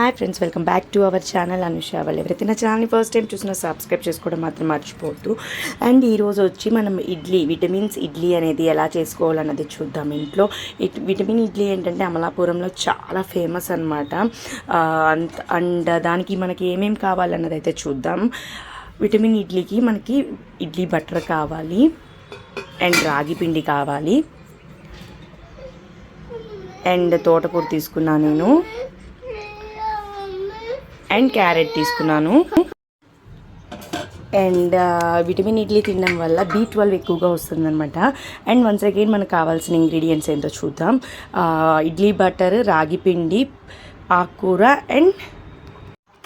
Hi friends welcome back to our channel Anusha వాళ్ళు ఎవరైతే నా ఛానల్ని ఫస్ట్ టైం చూసినా సబ్స్క్రైబ్ చేసుకోవడం మాత్రం మర్చిపోవద్దు అండ్ ఈరోజు వచ్చి మనం ఇడ్లీ విటమిన్స్ ఇడ్లీ అనేది ఎలా చేసుకోవాలన్నది చూద్దాం ఇంట్లో ఇట్ విటమిన్ ఇడ్లీ ఏంటంటే అమలాపురంలో చాలా ఫేమస్ అనమాట అండ్ దానికి మనకి ఏమేమి కావాలన్నది అయితే చూద్దాం విటమిన్ ఇడ్లీకి మనకి ఇడ్లీ బటర్ కావాలి అండ్ రాగి పిండి కావాలి అండ్ తోటకూర తీసుకున్నాను నేను అండ్ క్యారెట్ తీసుకున్నాను. అండ్ విటమిన్ ఇడ్లీ తినడం వల్ల బీ ట్వెల్వ్ ఎక్కువగా వస్తుందన్నమాట. అండ్ వన్స్ అగైన్ మనకు కావాల్సిన ఇంగ్రీడియంట్స్ ఏంటో చూద్దాం. ఇడ్లీ బటర్ రాగి పిండి ఆకుకూర అండ్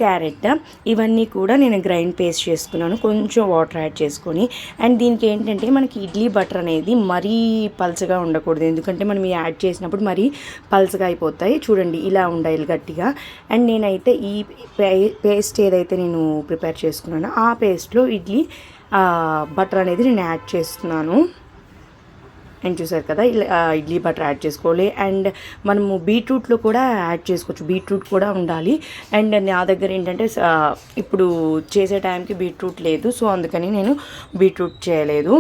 క్యారెట్ ఇవన్నీ కూడా నేను గ్రైండ్ పేస్ట్ చేసుకున్నాను. కొంచెం వాటర్ యాడ్ చేసుకొని. అండ్ దీనికి ఏంటంటే మనకి ఇడ్లీ బటర్ అనేది మరీ పల్చగా ఉండకూడదు. ఎందుకంటే మనం యాడ్ చేసినప్పుడు మరీ పల్చగా అయిపోతాయి. చూడండి ఇలా ఉండాలి గట్టిగా. అండ్ నేనైతే ఈ పేస్ట్ ఏదైతే నేను ప్రిపేర్ చేసుకున్నానో ఆ పేస్ట్లో ఇడ్లీ బటర్ అనేది నేను యాడ్ చేస్తున్నాను. అండ్ చూసారు కదా ఇలా ఇడ్లీ బటర్ యాడ్ చేసుకోవాలి. అండ్ మనము బీట్రూట్లో కూడా యాడ్ చేసుకోవచ్చు బీట్రూట్ కూడా ఉండాలి. అండ్ నా దగ్గర ఏంటంటే ఇప్పుడు చేసే టైంకి బీట్రూట్ లేదు సో అందుకని నేను బీట్రూట్ చేయలేదు.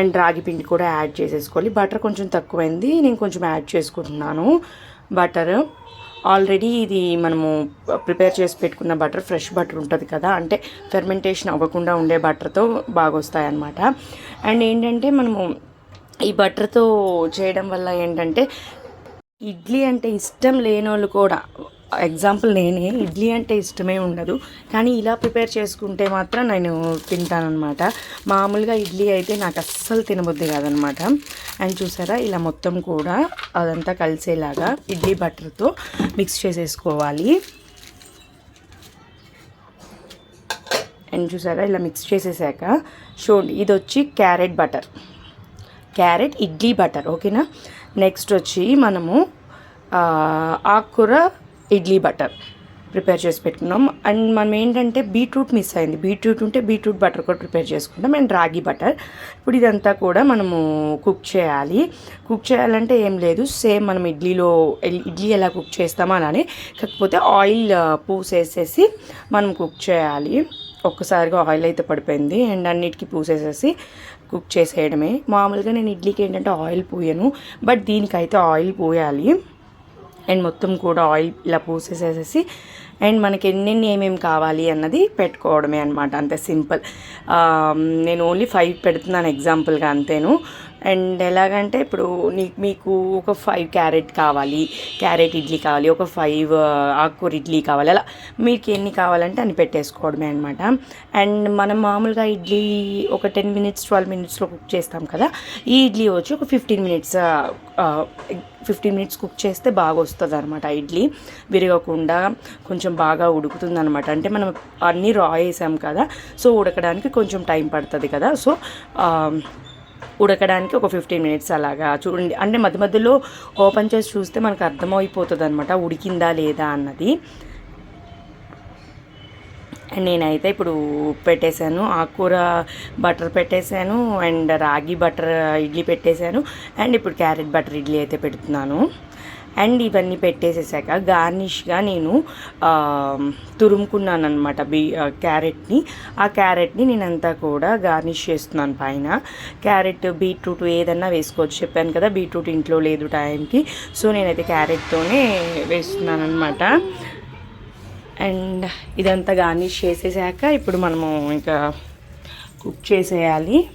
అండ్ రాగి పిండి కూడా యాడ్ చేసేసుకోవాలి. బటర్ కొంచెం తక్కువైంది నేను కొంచెం యాడ్ చేసుకుంటున్నాను. బటర్ ఆల్రెడీ ఇది మనము ప్రిపేర్ చేసి పెట్టుకున్న బటర్ ఫ్రెష్ బటర్ ఉంటుంది కదా అంటే ఫెర్మెంటేషన్ అవ్వకుండా ఉండే బటర్తో బాగా వస్తాయన్నమాట అండ్ ఏంటంటే మనము ఈ బటర్తో చేయడం వల్ల ఏంటంటే ఇడ్లీ అంటే ఇష్టం లేని వాళ్ళు కూడా ఎగ్జాంపుల్ నేనే ఇడ్లీ అంటే ఇష్టమే ఉండదు. కానీ ఇలా ప్రిపేర్ చేసుకుంటే మాత్రం నేను తింటానన్నమాట. మామూలుగా ఇడ్లీ అయితే నాకు అస్సలు తినబుద్ది కాదనమాట అండ్ చూసారా ఇలా మొత్తం కూడా అదంతా కలిసేలాగా ఇడ్లీ బటర్తో మిక్స్ చేసేసుకోవాలి. అండ్ చూసారా ఇలా మిక్స్ చేసేసాక చూడండి ఇది వచ్చి carrot butter. Carrot idli butter ఓకేనా? నెక్స్ట్ వచ్చి మనము ఆకుకూర ఇడ్లీ బటర్ ప్రిపేర్ చేసి పెట్టుకున్నాం. అండ్ మనం ఏంటంటే బీట్రూట్ మిస్ అయింది. బీట్రూట్ ఉంటే బీట్రూట్ బటర్ కూడా ప్రిపేర్ చేసుకుంటాం అండ్ రాగి బటర్. ఇప్పుడు ఇదంతా కూడా మనము కుక్ చేయాలి. కుక్ చేయాలంటే ఏం లేదు. సేమ్ మనం ఇడ్లీలో ఇడ్లీ ఎలా కుక్ చేస్తామో అలానే కాకపోతే ఆయిల్ పూసేసేసి మనం కుక్ చేయాలి. ఒక్కసారిగా ఆయిల్ అయితే పడిపోయింది. అండ్ అన్నిటికీ పూసేసేసి కుక్ చేసేయడమే. మామూలుగా నేను ఇడ్లీకి ఏంటంటే ఆయిల్ పోయాను బట్ దీనికైతే ఆయిల్ పోయాలి. అండ్ మొత్తం కూడా ఆయిల్ ఇలా పూసేసేసేసి అండ్ మనకి ఎన్నెన్ని ఏమేమి కావాలి అన్నది పెట్టుకోవడమే అనమాట అంతే సింపుల్. నేను ఓన్లీ ఫైవ్ పెడుతున్నాను ఎగ్జాంపుల్గా అంతేను. అండ్ ఎలాగంటే ఇప్పుడు నీ మీకు ఒక ఫైవ్ క్యారెట్ కావాలి క్యారెట్ ఇడ్లీ కావాలి ఒక ఫైవ్ ఆకుకూర ఇడ్లీ కావాలి అలా మీకు ఎన్ని కావాలంటే అని పెట్టేసుకోవడమే అనమాట అండ్ మనం మామూలుగా ఇడ్లీ ఒక టెన్ మినిట్స్ ట్వెల్వ్ మినిట్స్లో కుక్ చేస్తాం కదా ఈ ఇడ్లీ వచ్చి ఒక fifteen minutes fifteen minutes cook చేస్తే బాగా వస్తుంది అనమాట ఇడ్లీ. విరగకుండా కొంచెం బాగా ఉడుకుతుంది అనమాట అంటే మనం అన్నీ రా వేసాం కదా సో ఉడకడానికి కొంచెం టైం పడుతుంది కదా సో ఉడకడానికి ఒక ఫిఫ్టీన్ మినిట్స్ అలాగా చూడండి. అంటే మధ్య మధ్యలో ఓపెన్ చేసి చూస్తే మనకు అర్థమైపోతుంది అనమాట ఉడికిందా లేదా అన్నది. అండ్ నేనైతే ఇప్పుడు పెట్టేశాను ఆకుకూర బటర్ పెట్టేశాను అండ్ రాగి బటర్ ఇడ్లీ పెట్టేశాను అండ్ ఇప్పుడు క్యారెట్ బటర్ ఇడ్లీ అయితే పెడుతున్నాను. అండ్ ఇవన్నీ పెట్టేసేసాక గార్నిష్గా నేను తురుముకున్నాను అనమాట బీ క్యారెట్ని. ఆ క్యారెట్ని నేనంతా కూడా గార్నిష్ చేస్తున్నాను పైన. క్యారెట్ బీట్రూట్ ఏదన్నా వేసుకోవచ్చు. చెప్పాను కదా బీట్రూట్ ఇంట్లో లేదు టైంకి. సో నేనైతే క్యారెట్తోనే వేస్తున్నాను అనమాట అండ్ ఇదంతా గార్నిష్ చేసేసాక ఇప్పుడు మనము ఇంకా కుక్ చేసేయాలి.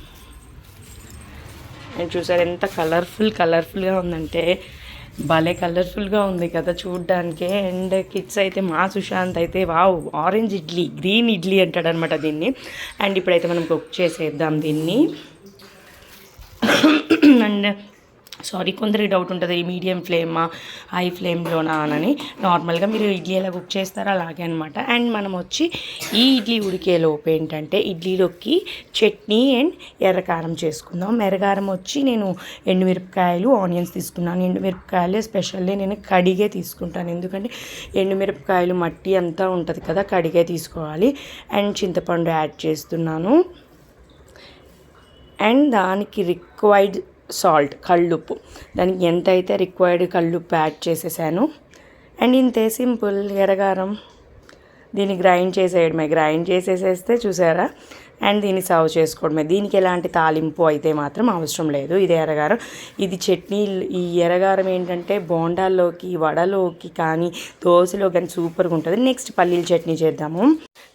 చూసారు ఎంత కలర్ఫుల్ కలర్ఫుల్గా ఉందంటే భలే కలర్ఫుల్గా ఉంది కదా చూడ్డానికి. అండ్ కిడ్స్ అయితే మా సుశాంత్ అయితే wow orange idli green idli అంటాడనమాట దీన్ని. అండ్ ఇప్పుడైతే మనం కుక్ చేసేద్దాం దీన్ని. అండ్ సారీ కొందరికి డౌట్ ఉంటుంది మీడియం ఫ్లేమా హై ఫ్లేమ్లోనా అని నార్మల్గా మీరు ఇడ్లీ ఎలా కుక్ చేస్తారో అలాగే అనమాట అండ్ మనం వచ్చి ఈ ఇడ్లీ ఉడికే లోపు ఏంటంటే ఇడ్లీలోకి చట్నీ అండ్ ఎర్రకారం చేసుకుందాం. ఎర్రకారం వచ్చి నేను ఎండుమిరపకాయలు ఆనియన్స్ తీసుకున్నాను. ఎండుమిరపకాయలు స్పెషల్లీ నేను కడిగే తీసుకుంటాను. ఎందుకంటే ఎండుమిరపకాయలు మట్టి అంతా ఉంటుంది కదా కడిగే తీసుకోవాలి. అండ్ చింతపండు యాడ్ చేస్తున్నాను. అండ్ దానికి రిక్వైర్డ్ సాల్ట్ కళ్ళుప్పు. దానికి ఎంత అయితే రిక్వైర్డ్ కళ్ళుప్పు యాడ్ చేసేసాను. అండ్ ఇంతే సింపుల్ ఎరగారం దీన్ని గ్రైండ్ చేసేయడమే. గ్రైండ్ చేసేసేస్తే చూసారా? అండ్ దీన్ని సర్వ్ చేసుకోవడమే. దీనికి ఎలాంటి తాలింపు అయితే మాత్రం అవసరం లేదు. ఇది ఎరగారం ఇది చట్నీ ఈ ఎరగారం ఏంటంటే బోండాల్లోకి వడలోకి కానీ దోశలో కానీ సూపర్గా ఉంటుంది. నెక్స్ట్ పల్లీల చట్నీ చేద్దాము.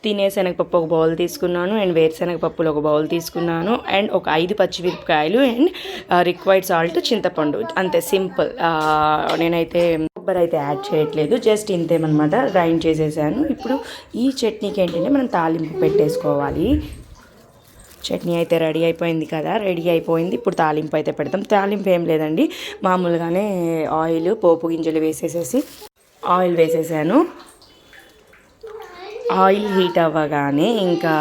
తినే శనగపప్పు ఒక బౌల్ తీసుకున్నాను. అండ్ వేరుశనగపప్పులు ఒక బౌల్ తీసుకున్నాను. అండ్ ఒక ఐదు పచ్చిమిరపకాయలు అండ్ రిక్వైర్డ్ సాల్ట్ చింతపండు. అంతే సింపుల్. నేనైతే కొబ్బరి అయితే యాడ్ చేయట్లేదు. జస్ట్ ఇంతేమన్నమాట. గ్రైండ్ చేసేసాను. ఇప్పుడు ఈ చట్నీకి ఏంటంటే మనం తాలింపు పెట్టేసుకోవాలి. చట్నీ అయితే రెడీ అయిపోయింది కదా రెడీ అయిపోయింది. ఇప్పుడు తాలింపు అయితే పెడతాం. తాలింపు ఏం లేదండి. మామూలుగానే ఆయిల్ పోపు గింజలు వేసేసేసి ఆయిల్ వేసేసాను. ఆయిల్ హీట్ అవ్వగానే ఇంకా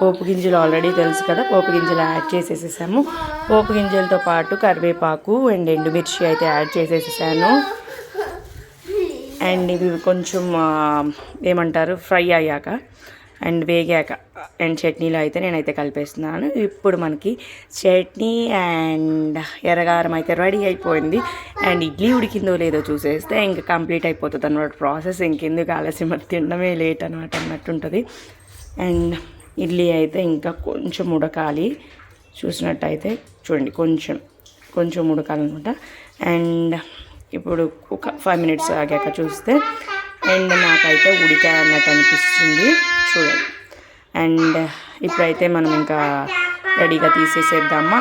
పోపు గింజలు ఆల్రెడీ తెలుసు కదా పోపు గింజలు యాడ్ చేసేసేసాము. పోపు గింజలతో పాటు కరివేపాకు అండ్ ఎండుమిర్చి అయితే యాడ్ చేసేసేసాను. అండ్ ఇవి కొంచెం ఏమంటారు ఫ్రై అయ్యాక అండ్ వేగాక అండ్ చట్నీలో అయితే నేనైతే కలిపేస్తున్నాను. ఇప్పుడు మనకి చట్నీ అండ్ ఎర్రగారం అయితే రెడీ అయిపోయింది. అండ్ ఇడ్లీ ఉడికిందో లేదో చూసేస్తే ఇంకా కంప్లీట్ అయిపోతుంది అనమాట ప్రాసెస్. ఇంకెందుకు ఆలస్యం? తినడమే లేట్ అనమాట అన్నట్టు ఉంటుంది అండ్ ఇడ్లీ అయితే ఇంకా కొంచెం ఉడకాలి. చూసినట్టయితే చూడండి కొంచెం కొంచెం ఉడకాలన్నమాట. అండ్ ఇప్పుడు ఒక ఫైవ్ మినిట్స్ ఆగాక చూస్తే అండ్ నాకైతే ఉడికాయ అన్నట్టు అనిపిస్తుంది. చూడండి అండ్ ఇప్పుడైతే మనం ఇంకా రెడీగా తీసేసేద్దామా?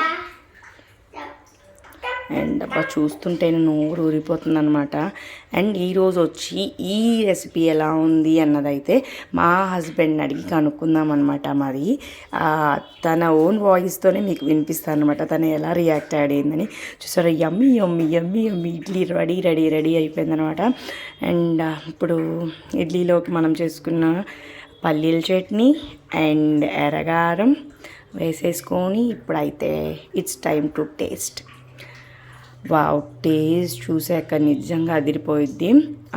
అండ్ అబ్బా చూస్తుంటేనే నోరు ఊరిపోతుంది అనమాట అండ్ ఈరోజు వచ్చి ఈ రెసిపీ ఎలా ఉంది అన్నదైతే మా హస్బెండ్ని అడిగి కనుక్కుందాం అనమాట మరి తన ఓన్ వాయిస్తోనే మీకు వినిపిస్తాను అనమాట తను ఎలా రియాక్ట్ అయ్యిందని చూసారా yummy yummy yummy yummy idli ready ready ready అయిపోయిందనమాట అండ్ ఇప్పుడు ఇడ్లీలోకి మనం చేసుకున్న పల్లీల చట్నీ అండ్ ఎర్రగారం వేసేసుకొని ఇప్పుడైతే it's time to taste wow taste చూసాక నిజంగా అదిరిపోయిద్ది.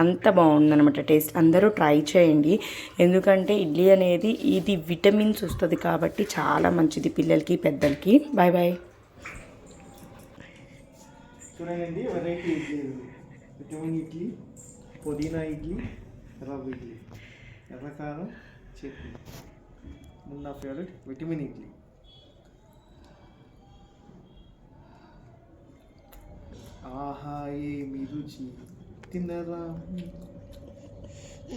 అంత బాగుందనమాట టేస్ట్ అందరూ ట్రై చేయండి. ఎందుకంటే ఇడ్లీ అనేది ఇది విటమిన్స్ వస్తుంది కాబట్టి చాలా మంచిది పిల్లలకి పెద్దలకి. బాయ్ బాయ్ చూడండి వెరైటీ ఇడ్లీ విటమిన్ ఇడ్లీ పుదీనా ఇడ్లీ రవ్వ ఇడ్లీ. ఎర్రకారం చట్నీ మున్నా ఫేవరెట్ విటమిన్ ఇడ్లీ. ఆహా ఏమి రుచి. తిన్నరా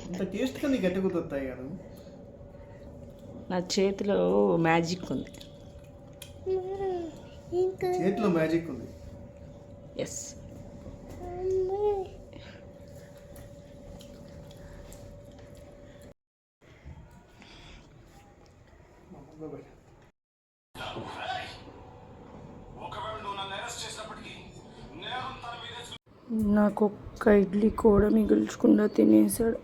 ఇంత టేస్ట్గా నీకు ఎట్ట గుర్తొస్తాయి గారు నా చేతిలో మ్యాజిక్ ఉంది. చేతిలో మ్యాజిక్ ఉంది. ఎస్ నాకు ఒక్క ఇడ్లీ కూడా మిగుల్చకుండా తినేసాడు